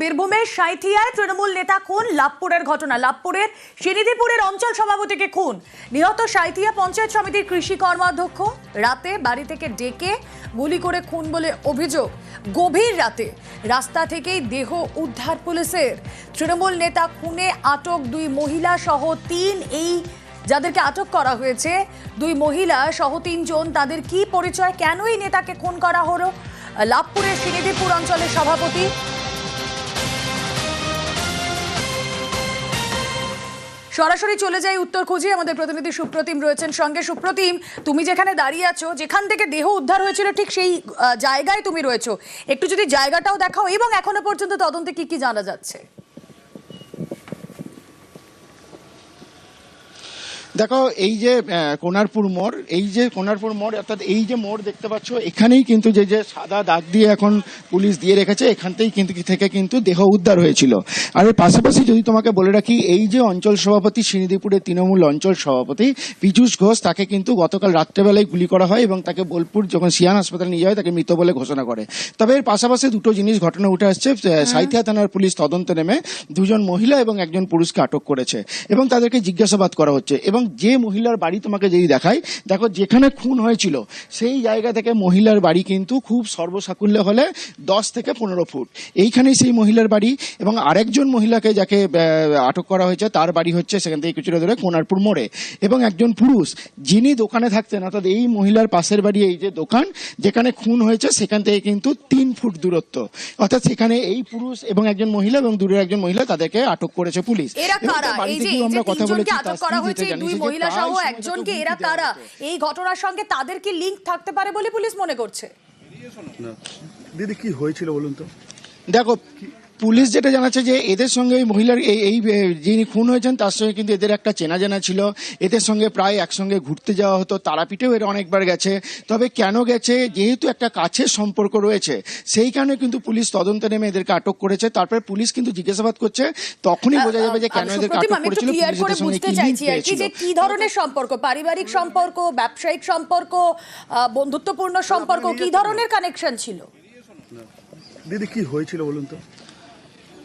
বীরভূমের সাঁইথিয়ায় তৃণমূল নেতা খুন, লাভপুরের ঘটনা। লাভপুরের সিরিদিপুরের অঞ্চল সভাপতিকে খুন। নিহত সাঁইথিয়া পঞ্চায়েত সমিতির কৃষি কর্মাধ্যক্ষ রাতে বাড়ি থেকে ডেকে গুলি করে খুন বলে অভিযোগ। গভীর রাতে রাস্তা থেকেই দেহ উদ্ধার পুলিশের। তৃণমূল নেতা খুনে আটক দুই মহিলা সহ তিন এই যাদেরকে আটক করা হয়েছে, দুই মহিলা সহ তিনজন তাদের কি পরিচয় কেন এই নেতাকে খুন করা হলো? লাভপুরের শ্রীনিধিপুর অঞ্চলের সভাপতি সরাসরি চলে যাই উত্তর খুঁজি। আমাদের প্রতিনিধি সুপ্রতিম রয়েছেন সঙ্গে। সুপ্রতিম, তুমি যেখানে দাঁড়িয়ে আছো, যেখান থেকে দেহ উদ্ধার হয়েছিল, ঠিক সেই জায়গায় তুমি রয়েছো। একটু যদি জায়গাটাও দেখাও, এবং এখনও পর্যন্ত তদন্তে কি কি জানা যাচ্ছে? দেখো এই যে কোনারপুর মোড় এই যে কোনারপুর মোড় অর্থাৎ এই যে মোড় দেখতে পাচ্ছ এখানেই কিন্তু যে যে সাদা দাগ দিয়ে এখন পুলিশ দিয়ে রেখেছে এখানতেই কিন্তু থেকে কিন্তু দেহ উদ্ধার হয়েছিল। আর এর পাশাপাশি যদি তোমাকে বলে রাখি এই যে অঞ্চল সভাপতি শ্রীনিধিপুরের তৃণমূল অঞ্চল সভাপতি পীযূষ ঘোষ তাকে কিন্তু গতকাল রাত্রেবেলায় গুলি করা হয় এবং তাকে বোলপুর যখন সিয়ান হাসপাতালে নিয়ে যায় তাকে মৃত বলে ঘোষণা করে। তবে এর পাশাপাশি দুটো জিনিস ঘটনা উঠে আসছে আহ, সাঁইথিয়া থানার পুলিশ তদন্তে নেমে দুজন মহিলা এবং একজন পুরুষকে আটক করেছে এবং তাদেরকে জিজ্ঞাসাবাদ করা হচ্ছে এবং যে মহিলার বাড়ি তোমাকে যদি দেখাই দেখো যেখানে খুন হয়েছিল সেই জায়গা থেকে মহিলার বাড়ি কিন্তু খুব সর্বসাকুল্য হলে দশ থেকে পনেরো ফুট। এইখানেই সেই মহিলার বাড়ি এবং আরেকজন মহিলাকে যাকে আটক করা হয়েছে তার বাড়ি হচ্ছে সেখান থেকে কিছুটা ধরে কোনারপুর মোড়ে। এবং একজন পুরুষ যিনি দোকানে থাকতেন অর্থাৎ এই মহিলার পাশের বাড়ি এই যে দোকান যেখানে খুন হয়েছে সেখান থেকে কিন্তু তিন ফুট দূরত্ব। অর্থাৎ সেখানে এই পুরুষ এবং একজন মহিলা এবং দূরের একজন মহিলা তাদেরকে আটক করেছে পুলিশ। আমরা কথা বলেছি, দুই মহিলা সহ একজনকে এরা তারা কারা এই ঘটনার সঙ্গে তাদের কি লিঙ্ক থাকতে পারে বলে পুলিশ মনে করছে? দিদি কি হয়েছিল বলুন তো? দেখো পুলিশ যেটা জানাচ্ছে যে এদের সঙ্গে ওই মহিলার এই এই যিনি খুন হয়েছেন তার সঙ্গে কিন্তু এদের একটা চেনা জানা ছিল। এদের সঙ্গে প্রায় একসঙ্গে ঘুরতে যাওয়া হতো। তারাপীঠেও এরা অনেকবার গেছে। তবে কেন গেছে? যেহেতু একটা কাছের সম্পর্ক রয়েছে সেই কারণে কিন্তু পুলিশ তদন্তে নেমে এদেরকে আটক করেছে। তারপরে পুলিশ কিন্তু জিজ্ঞাসাবাদ করছে তখনই বোঝা যাবে যে কেন এদেরকে আটক করেছিল ক্লিয়ার করে পুলিশ এদের বুঝতে কি চাইছি আর কি যে কি ধরনের সম্পর্ক? পারিবারিক সম্পর্ক ব্যবসায়িক সম্পর্ক আহ, বন্ধুত্বপূর্ণ সম্পর্ক কি ধরনের কানেকশন ছিল? দিদি কি হয়েছিল বলুন তো?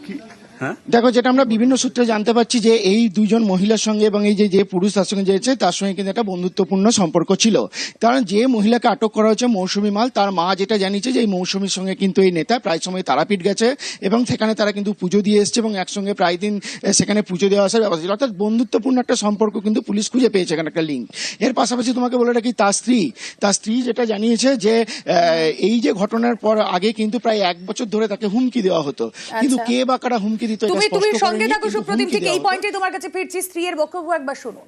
কি হ্যাঁ দেখো যেটা আমরা বিভিন্ন সূত্রে জানতে পারছি যে এই দুইজন মহিলার সঙ্গে এবং এই যে যে পুরুষ তার সঙ্গে যেয়েছে তার সঙ্গে কিন্তু একটা বন্ধুত্বপূর্ণ সম্পর্ক ছিল। কারণ যে মহিলাকে আটক করা হয়েছে মৌসুমী মাল তার মা যেটা জানিয়েছে যে এই মৌসুমীর সঙ্গে কিন্তু এই নেতা প্রায় সময় তারাপীঠ গেছে এবং সেখানে তারা কিন্তু পুজো দিয়ে এসছে এবং একসঙ্গে প্রায় দিন সেখানে পুজো দেওয়া আসার ব্যবস্থা ছিল। অর্থাৎ বন্ধুত্বপূর্ণ একটা সম্পর্ক কিন্তু পুলিশ খুঁজে পেয়েছে এখানে একটা লিঙ্ক এর পাশাপাশি তোমাকে বলে রাখি তার স্ত্রী তার স্ত্রী যেটা জানিয়েছে যে এই যে ঘটনার পর আগে কিন্তু প্রায় এক বছর ধরে তাকে হুমকি দেওয়া হতো। কিন্তু আচ্ছা। কে বা কারা হুমকি দিত তুমি তুমি সঙ্গে থাকো হুমকি ঠিক এই পয়েন্টে তোমার কাছে ফিরছি স্ত্রীর বক্তব্য একবার শুনুন।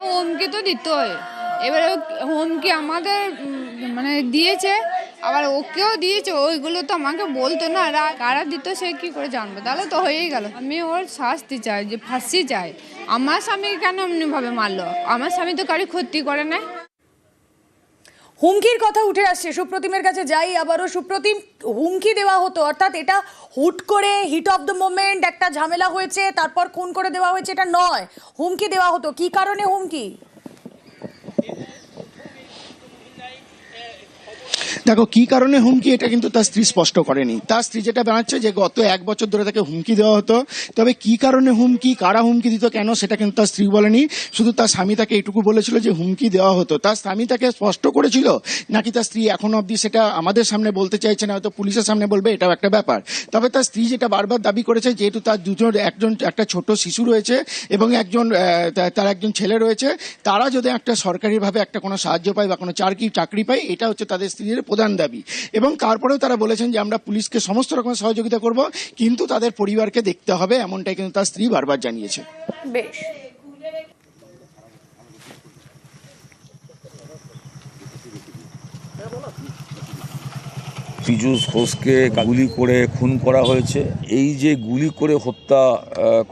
হুমকি তো দিতই। এবারে হুমকি আমাদের মানে দিয়েছে আবার ওকেও দিয়েছে ওইগুলো তো আমাকে বলতো না আর কারা দিত সে কি করে জানব? তাহলে তো হয়েই গেল। আমি ওর শাস্তি চাই যে ফাঁসি চাই। আমার স্বামী কেন এমনি ভাবে মারলো? আমার স্বামী তো কারি ক্ষতি করে না হুমকির কথা উঠে আসছে। সুপ্রতিমের কাছে যাই, আবারও সুপ্রতিম হুমকি দেওয়া হতো। অর্থাৎ এটা হুট করে হিট অফ দ্য মোমেন্ট একটা ঝামেলা হয়েছে, তারপর খুন করে দেওয়া হয়েছে, এটা নয়। হুমকি দেওয়া হতো। কি কারণে হুমকি? দেখো, কি কারণে হুমকি? এটা কিন্তু তার স্ত্রী স্পষ্ট করেনি। তার স্ত্রী যেটা জানাচ্ছে যে গত এক বছর ধরে তাকে হুমকি দেওয়া হতো, তবে কি কারণে হুমকি, কারা হুমকি দিত কেন, সেটা কিন্তু তার স্ত্রী বলেনি। শুধু তার স্বামী তাকে এটুকু বলেছিল যে হুমকি দেওয়া হতো। তার স্বামী তাকে স্পষ্ট করেছিল, নাকি তার স্ত্রী এখনও অবধি সেটা আমাদের সামনে বলতে চাইছে না, হয়তো পুলিশের সামনে বলবে, এটাও একটা ব্যাপার। তবে তার স্ত্রী যেটা বারবার দাবি করেছে, যেহেতু তার দুজন, একজন, একটা ছোট শিশু রয়েছে, এবং একজন তার একজন ছেলে রয়েছে, তারা যদি একটা সরকারিভাবে একটা কোনো সাহায্য পায় বা কোনো চাকরি চাকরি পায়, এটা হচ্ছে তাদের স্ত্রীর প্রধান দাবি। এবং তারপরেও তারা বলেছেন যে আমরা পুলিশকে সমস্ত রকমের সহযোগিতা করব কিন্তু তাদের পরিবারকে দেখতে হবে এমনটাই কিন্তু তার স্ত্রী বারবার জানিয়েছে। বেশ। পীযূষ ঘোষকে গুলি করে খুন করা হয়েছে। এই যে গুলি করে হত্যা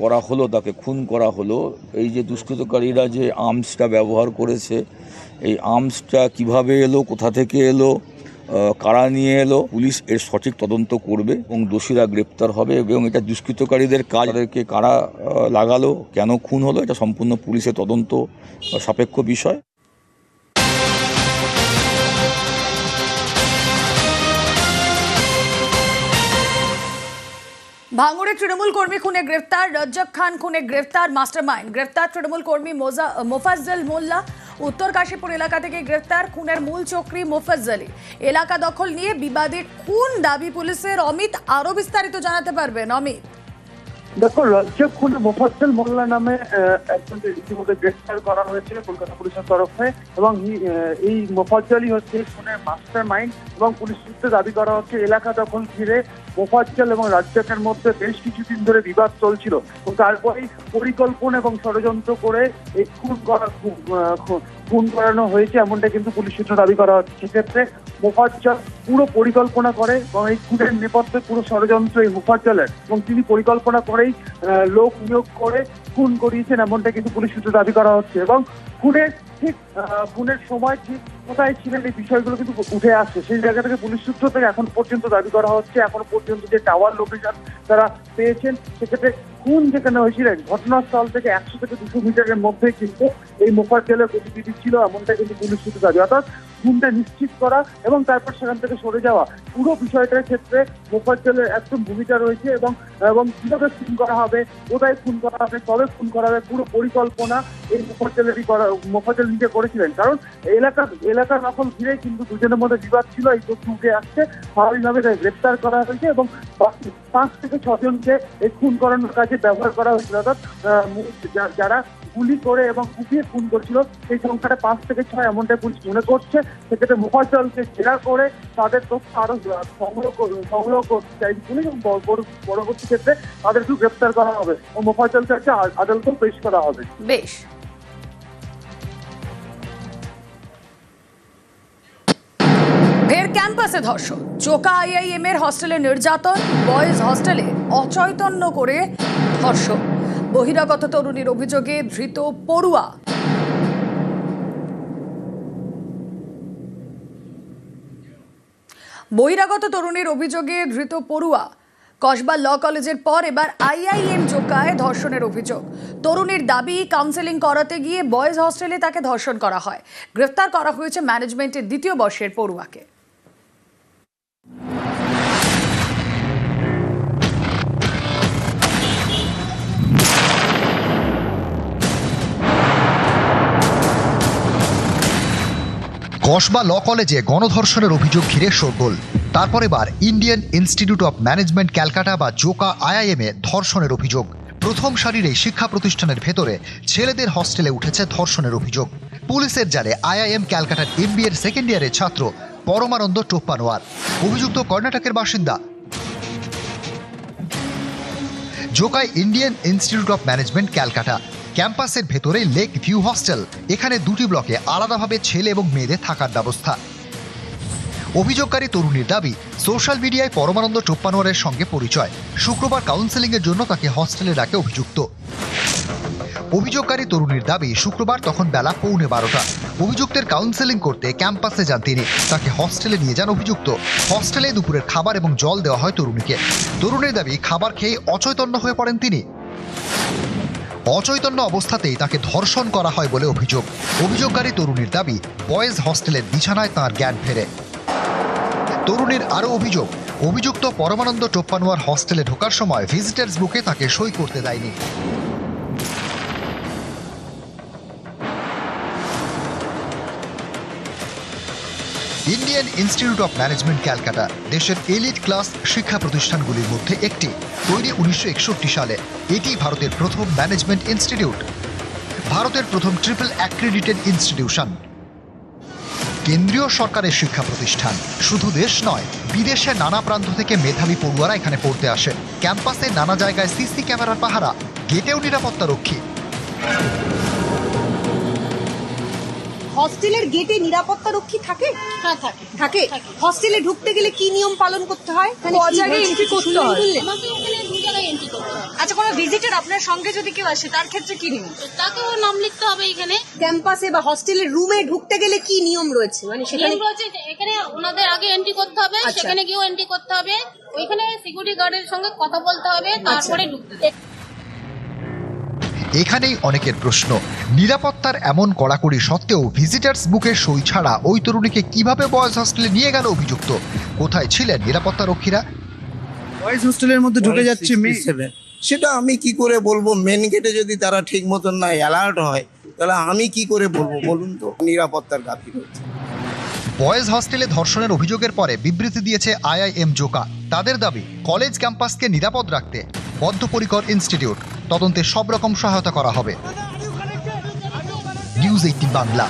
করা হলো তাকে খুন করা হলো এই যে দুষ্কৃতকারীরা যে আর্মসটা ব্যবহার করেছে এই আর্মসটা কীভাবে এলো কোথা থেকে এলো কারা নিয়ে এলো? পুলিশ এর সঠিক তদন্ত করবে এবং দোষীরা গ্রেপ্তার হবে এবং এটা দুষ্কৃতকারীদের কাজ। তাদেরকে কারা লাগালো? কেন খুন হলো? এটা সম্পূর্ণ পুলিশের তদন্ত সাপেক্ষ বিষয়। ভাঙড়ে তৃণমূল কর্মী খুনে গ্রেফতার, রজ্জক খান খুনে গ্রেফতার, মাস্টারমাইন্ড গ্রেফতার, তৃণমূল কর্মী মোজা- মোফাজ্জল মোল্লা উত্তর কাশীপুর এলাকা থেকে গ্রেফতার খুনের মূল চক্রী মোফাজ্জলি এলাকা দখল নিয়ে বিবাদে খুন দাবি পুলিশের। অমিত আরও বিস্তারিত জানাতে পারবেন। অমিত। দেখো, রাজ্যে খুনে মোফাজ্জল মোল্লা নামে ইতিমধ্যে গ্রেফতার করা হয়েছে কলকাতা পুলিশের তরফে এবং এই মোফাজ্জলই হচ্ছে খুনের মাস্টার মাইন্ড এবং পুলিশ সূত্রে দাবি করা হচ্ছে, এলাকা দখল ঘিরে মোফাজ্জল এবং রাজ্জাকের মধ্যে বেশ কিছুদিন ধরে বিবাদ চলছিল। এবং তারপরেই পরিকল্পনা এবং ষড়যন্ত্র করে এই খুন করা খুন করানো হয়েছে এমনটা কিন্তু পুলিশ সূত্র দাবি করা হচ্ছে। সেক্ষেত্রে মোফাজ্জল পুরো পরিকল্পনা করে এবং এই খুনের নেপথ্যে পুরো ষড়যন্ত্র এই মোফাজ্জলের। এবং তিনি পরিকল্পনা করেই লোক নিয়োগ করে খুন করিয়েছেন এমনটা কিন্তু পুলিশ সূত্রে দাবি করা হচ্ছে। এবং খুনের ঠিক খুনের সময় ঠিক কোথায় ছিলেন, এই বিষয়গুলো কিন্তু উঠে আসছে। সেই জায়গা থেকে পুলিশ সূত্র থেকে এখন পর্যন্ত দাবি করা হচ্ছে, এখন পর্যন্ত যে টাওয়ার লোকেশন তারা পেয়েছেন, সেক্ষেত্রে খুন যেখানে হয়েছিলেন ঘটনাস্থল থেকে একশো থেকে দুশো মিটারের মধ্যে কিন্তু এই মোফাজ্জলের গতিবিধি ছিল, এমনটা কিন্তু পুলিশ সূত্রে দাবি অর্থাৎ খুনটা নিশ্চিত করা এবং তারপর সেখান থেকে সরে যাওয়া, পুরো বিষয়টার ক্ষেত্রে মোফাজ্জলের একদম ভূমিকা রয়েছে এবং এবং কীভাবে খুন করা হবে, কোথায় খুন করা হবে, কবে খুন করা হবে, পুরো পরিকল্পনা এই মোফাজ্জলেরই করা, মোফাজ্জল নিজে করেছিলেন। কারণ এলাকা এলাকার দখল ঘিরে কিন্তু দুজনের মধ্যে বিবাদ ছিল, এই তথ্য উঠে আসছে। স্বাভাবিকভাবে গ্রেপ্তার করা হয়েছে এবং পাঁচ থেকে ছজনকে এই খুন করানোর কাজে ব্যবহার করা হয়েছিল, অর্থাৎ যারা গুলি করে এবং কুপিয়ে খুন করছিল, সেই সংখ্যাটা পাঁচ থেকে ছয় এমনটাই পুলিশ মনে করছে। সেক্ষেত্রে মোফাজ্জলকে জেরা করে তাদের তথ্য আরও সংগ্রহ সংগ্রহ করতে চাইছে পুলিশ এবং পর- পর- পরবর্তী ক্ষেত্রে তাদেরকেও গ্রেপ্তার করা হবে ও মোফাজ্জলকে হচ্ছে আদালতেও পেশ করা হবে। বেশ। ফের ক্যাম্পাসে ধর্ষণ। চোকা আইআইএম এর হস্টেলে নির্যাতন, বয়েজ হস্টেলে অচৈতন্য করে ধর্ষণ বহিরাগত তরুণীর অভিযোগে ধৃত পড়ুয়া। বহিরাগত তরুণীর অভিযোগে ধৃত পড়ুয়া। কসবা ল কলেজের পর এবার আইআইএম জোকায় ধর্ষণের অভিযোগ। তরুণীর দাবি কাউন্সেলিং করাতে গিয়ে বয়েজ হস্টেলে তাকে ধর্ষণ করা হয়। গ্রেফতার করা হয়েছে ম্যানেজমেন্টের দ্বিতীয় বর্ষের পড়ুয়াকে। কসবা ল কলেজে গণধর্ষণের অভিযোগ ঘিরে শোরগোল। তারপর এবার Indian Institute of Management Calcutta বা জোকা আইআইএমে ধর্ষণের অভিযোগ। প্রথম সারির এই শিক্ষা প্রতিষ্ঠানের ভেতরে ছেলেদের হস্টেলে উঠেছে ধর্ষণের অভিযোগ। পুলিশের জালে আইআইএম ক্যালকাটার এমবিএ এর সেকেন্ড ইয়ারের ছাত্র পরমানন্দ টোপ্পানোয়ার। অভিযুক্ত কর্ণাটকের বাসিন্দা। জোকাই Indian Institute of Management Calcutta. ক্যাম্পাসের ভেতরে লেক ভিউ হস্টেল। এখানে দুটি ব্লকে আলাদাভাবে ছেলে এবং মেয়েদের থাকার ব্যবস্থা। অভিযোগকারী তরুণীর দাবি, সোশ্যাল মিডিয়ায় পরমানন্দ চোপ্পানোয়ারের সঙ্গে পরিচয়। শুক্রবার কাউন্সেলিংয়ের জন্য তাকে হস্টেলে ডাকে অভিযুক্ত। অভিযোগকারী তরুণীর দাবি, শুক্রবার তখন বেলা পৌনে বারোটা। অভিযুক্তের কাউন্সেলিং করতে ক্যাম্পাসে যান তিনি। তাকে হস্টেলে নিয়ে যান অভিযুক্ত। হস্টেলে দুপুরের খাবার এবং জল দেওয়া হয় তরুণীকে। তরুণীর দাবি, খাবার খেয়ে অচৈতন্য হয়ে পড়েন তিনি। অচৈতন্য অবস্থাতেই তাকে ধর্ষণ করা হয় বলে অভিযোগ। অভিযোগকারী তরুণীর দাবি, বয়েজ হস্টেলের বিছানায় তার জ্ঞান ফেরে। তরুণীর আরও অভিযোগ, অভিযুক্ত পরমানন্দ টোপ্পানোয়ার হস্টেলে ঢোকার সময় ভিজিটার্স বুকে তাকে সই করতে দেয়নি। Indian Institute of Management Calcutta, দেশের এলিট ক্লাস শিক্ষা প্রতিষ্ঠানগুলির মধ্যে একটি। তৈরি উনিশশো একষট্টি সালে, এটি ভারতের প্রথম ম্যানেজমেন্ট ইনস্টিটিউট। ভারতের প্রথম ট্রিপল অ্যাক্রেডিটেড ইনস্টিটিউশন। কেন্দ্রীয় সরকারের শিক্ষা প্রতিষ্ঠান। শুধু দেশ নয় বিদেশের নানা প্রান্ত থেকে মেধাবী পড়ুয়ারা এখানে পড়তে আসে। ক্যাম্পাসে নানা জায়গায় সিসি ক্যামেরার পাহারা, গেটেও নিরাপত্তা রক্ষী। হস্টেলের গেটে নিরাপত্তা রক্ষী থাকে? হ্যাঁ থাকে। থাকে? হস্টেলে ঢুকতে গেলে কি নিয়ম পালন করতে হয়? এন্ট্রি করতে হয়? আচ্ছা কোনো ভিজিটার আপনার সঙ্গে যদি কেউ আসে তার ক্ষেত্রে কি নিয়ম? তাকেও নাম লিখতে হবে এখানে। ক্যাম্পাসে বা হস্টেলের রুমে ঢুকতে গেলে কি নিয়ম রয়েছে? মানে সেখানে এখানে ওনাদের আগে এন্ট্রি করতে হবে আচ্ছা। সেখানে গিয়েও এন্ট্রি করতে হবে। ওইখানে সিকিউরিটি গার্ডের সঙ্গে কথা বলতে হবে আচ্ছা। তারপরে ঢুকতে এখানেই অনেকের প্রশ্ন। নিরাপত্তার এমন কড়াকড়ি সত্ত্বেও ভিজিটার্স বুকের সই ছাড়া ওই তরুণীকে কীভাবে বয়েজ হস্টেলে নিয়ে গেল অভিযুক্ত? কোথায় ছিলেন নিরাপত্তা রক্ষীরা? বয়েজ হোস্টেলের মধ্যে ঢুকে যাচ্ছে মেয়ে। সেটা আমি কি করে বলব? মেন গেটে যদি তারা ঠিক মতন না অ্যালার্ট হয় তাহলে আমি কি করে বলব? বলুন তো। নিরাপত্তার গাফিল হচ্ছে বয়েজ হস্টেলে ধর্ষণের অভিযোগের পরে বিবৃতি দিয়েছে আইআইএম জোকা তাদের দাবি, কলেজ ক্যাম্পাসকে নিরাপদ রাখতে বদ্ধপরিকর ইনস্টিটিউট। তদন্তে সব রকম সহায়তা করা হবে। News eighteen Bangla.